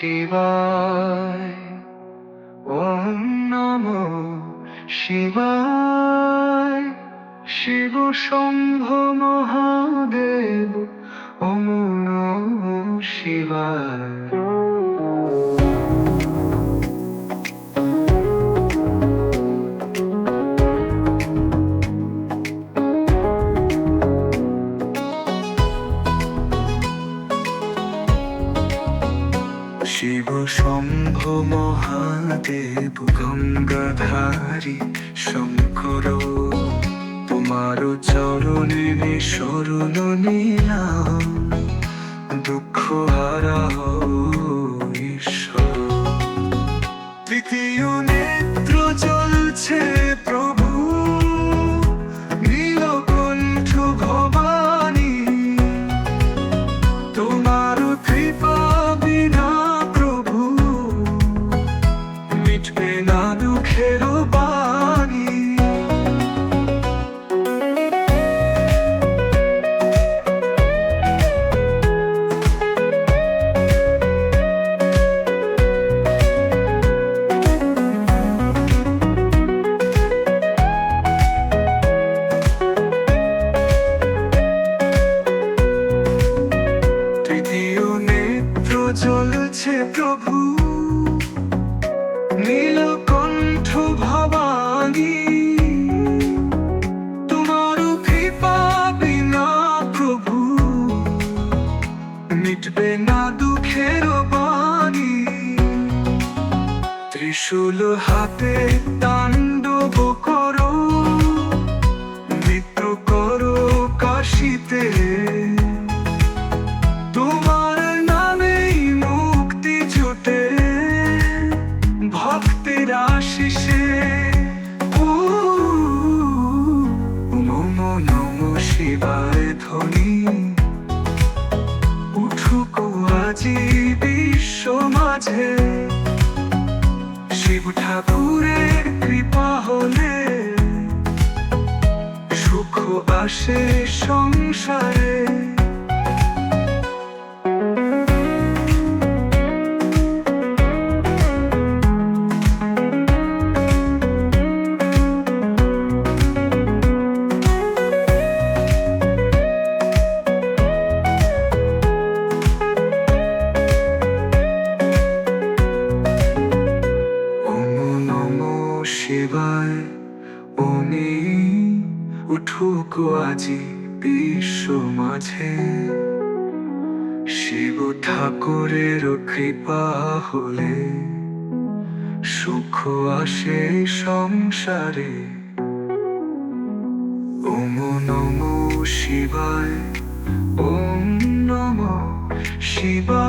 শিবায়। ওম নম শিবায়। শিব শম্ভ মহাদেব। শম্ভ মহাদেব গঙ্গাধারী শঙ্কর তোমার চরণে শরণ নিলাম দুঃখ হারা প্রভু নীলকণ্ঠ ভবানী তোমার কৃপা বিনা প্রভু মিটবে না দুঃখের বাণী। ত্রিশূল হাতে তাণ্ডব আজি বিশ্ব মাঝে। শিব ঠাকুরের কৃপা হলে সুখ আসে সংসারে। উঠুক আজি বিশ্ব মাঝে। শিব ঠাকুরের কৃপা হলে সুখ আসে সংসারে। ওম নমো শিবায়, ওম নম শিবায়।